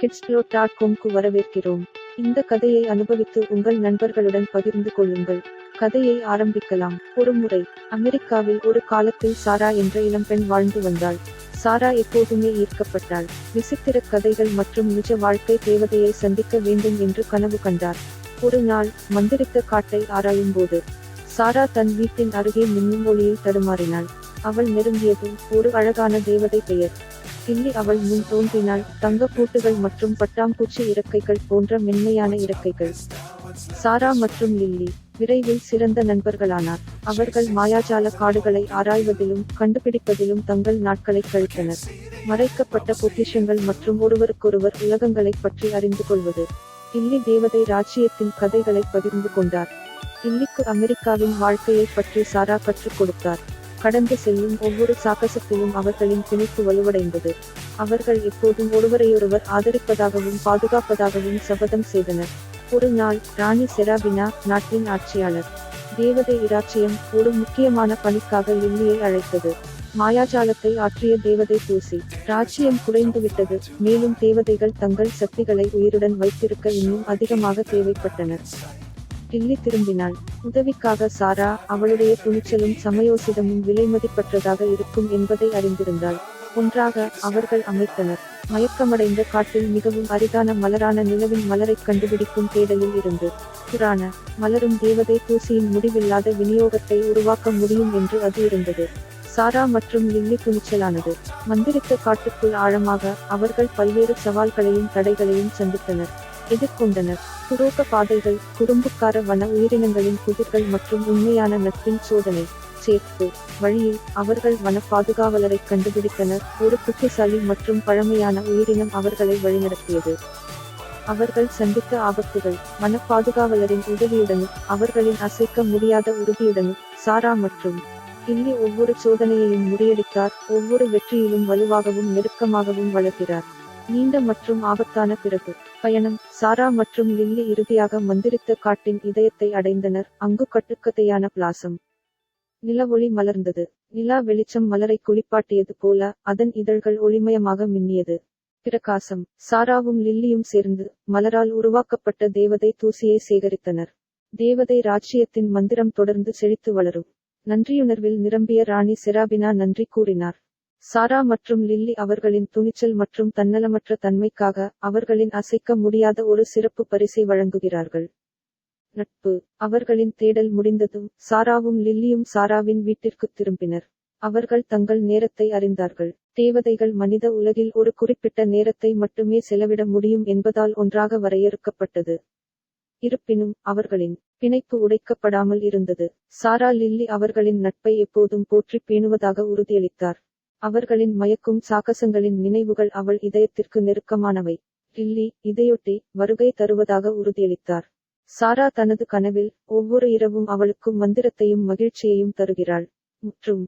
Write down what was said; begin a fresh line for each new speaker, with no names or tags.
கிட்ஸ்ப்ளோ dot காம்க்கு வரவேற்கிறோம். இந்த கதையை அனுபவித்து உங்கள் நண்பர்களுடன் பகிர்ந்து கொள்ளுங்கள். கதையை ஆரம்பிக்கலாம். ஒரு முறை அமெரிக்காவில் ஒரு காலத்தில் சாரா என்ற இளம்பெண் வாழ்ந்து வந்தாள். சாரா எப்போதுமே ஈர்க்கப்பட்டாள். விசித்திர கதைகள் மற்றும் நிஜ வாழ்க்கை தேவதையை சந்திக்க வேண்டும் என்று கனவு கண்டார். ஒரு நாள் மந்திரித்த காட்டை ஆராயும் போது சாரா தன் வீட்டின் அருகே மின்னும் ஒளியில் தடுமாறினாள். அவள் நெருங்கியதும் ஒரு அழகான தேவதை பெயர். கிள்ளி அவள் முன் தோன்றினாள். தங்க பூட்டுகள் மற்றும் பட்டாம்பூச்சி இறக்கைகள் போன்ற மென்மையான இறக்கைகள். சாரா மற்றும் லில்லி விரைவில் சிறந்த நண்பர்களானார். அவர்கள் மாயாஜால காடுகளை ஆராய்வதிலும் கண்டுபிடிப்பதிலும் தங்கள் நாட்களை கழித்தனர். மறைக்கப்பட்ட பொக்கிஷங்கள் மற்றும் ஒருவருக்கொருவர் உலகங்களைப் பற்றி அறிந்து கொள்வது. தில்லி தேவதை ராஜ்ஜியத்தின் கதைகளை பகிர்ந்து கொண்டார். தில்லிக்கு அமெரிக்காவின் வாழ்க்கையைப் பற்றி சாரா கற்றுக் கொடுத்தார். கடந்து செல்லும் ஒவ்வொரு சாகசத்திலும் அவர்களின் பிணைப்பு வலுவடைந்தது. அவர்கள் எப்போதும் ஒருவரையொருவர் ஆதரிப்பதாகவும் பாதுகாப்பதாகவும் சபதம் செய்தனர். ஒரு நாள் ராணி செராபினா நாட்டின் ஆட்சியாளர் தேவதை இராச்சியம் ஒரு முக்கியமான பணிக்காக லில்லியை அழைத்தது. மாயாஜாலத்தை ஆற்றிய தேவதை தூசி ராஜ்யம் குறைந்துவிட்டது மேலும் தேவதைகள் தங்கள் சக்திகளை உயிருடன் வைத்திருக்க இன்னும் அதிகமாக தேவைப்பட்டனர். டில்லி திரும்பினாள். உதவிக்காக சாரா அவளுடைய துணிச்சலும் சமயோசிதமும் விலைமதிப்பற்றதாக இருக்கும் என்பதை அறிந்திருந்தாள். ஒன்றாக அவர்கள் அமைத்தனர். மயக்கமடைந்த காட்டில் மிகவும் அரிதான மலரான நிலவின் மலரைக் கண்டுபிடிக்கும் தேடலில் இருந்து புராண மலரும் தேவதை தூசியின் முடிவில்லாத விநியோகத்தை உருவாக்க முடியும் என்று அது இருந்தது. சாரா மற்றும் லில்லி துணிச்சலானது. மந்திரித்த காட்டுக்குள் ஆழமாக அவர்கள் பல்வேறு சவால்களையும் தடைகளையும் சந்தித்தனர். எதிர்கொண்டனர். துரோக பாதைகள் குறும்புக்கார வன உயிரினங்களின் புதிர்கள் மற்றும் உண்மையான நட்பின் சோதனை. சேர்ப்பு வழியில் அவர்கள் வன பாதுகாவலரை கண்டுபிடித்தனர். ஒரு புத்திசாலி மற்றும் பழமையான உயிரினம் அவர்களை வழிநடத்தியது. அவர்கள் சந்தித்த ஆபத்துகள் வன பாதுகாவலரின் உதவியுடனும் அவர்களின் அசைக்க முடியாத உறுதியுடனும் சாரா மற்றும் இல்லி ஒவ்வொரு சோதனையையும் முறியடித்தார். ஒவ்வொரு வெற்றியிலும் வலுவாகவும் நெருக்கமாகவும் வளர்கிறார். நீண்ட மற்றும் ஆபத்தான பிறகு பயணம் சாரா மற்றும் லில்லி இறுதியாக மந்திரித்த காட்டின் இதயத்தை அடைந்தனர். அங்கு கட்டுக்கதையான பிளாசம். நிலவொளி மலர்ந்தது. நிலா வெளிச்சம் மலரை குளிப்பாட்டியது போல அதன் இதழ்கள் ஒளிமயமாக மின்னியது. பிரகாசம். சாராவும் லில்லியும் சேர்ந்து மலரால் உருவாக்கப்பட்ட தேவதை தூசியை சேகரித்தனர். தேவதை ராஜ்யத்தின் மந்திரம் தொடர்ந்து செழித்து வளரும். நன்றியுணர்வில் நிரம்பிய ராணி செராபினா நன்றி கூறினார். சாரா மற்றும் லில்லி அவர்களின் துணிச்சல் மற்றும் தன்னலமற்ற தன்மைக்காக அவர்களின் அசைக்க முடியாத ஒரு சிறப்பு பரிசை வழங்குகிறார்கள். நட்பு. அவர்களின் தேடல் முடிந்ததும் சாராவும் லில்லியும் சாராவின் வீட்டிற்கு திரும்பினர். அவர்கள் தங்கள் நேரத்தை அறிந்தார்கள். தேவதைகள் மனித உலகில் ஒரு குறிப்பிட்ட நேரத்தை மட்டுமே செலவிட முடியும் என்பதால் ஒன்றாக வரையறுக்கப்பட்டது. இருப்பினும் அவர்களின் பிணைப்பு உடைக்கப்படாமல் இருந்தது. சாரா லில்லி அவர்களின் நட்பை எப்போதும் போற்றி பேணுவதாக உறுதியளித்தார். அவர்களின் மயக்கும் சாகசங்களின் நினைவுகள் அவள் இதயத்திற்கு நெருக்கமானவை. டில்லி இதையொட்டி வருகை தருவதாக உறுதியளித்தார். சாரா தனது கனவில் ஒவ்வொரு இரவும் அவளுக்கு மந்திரத்தையும் மகிழ்ச்சியையும் தருகிறாள். மற்றும்.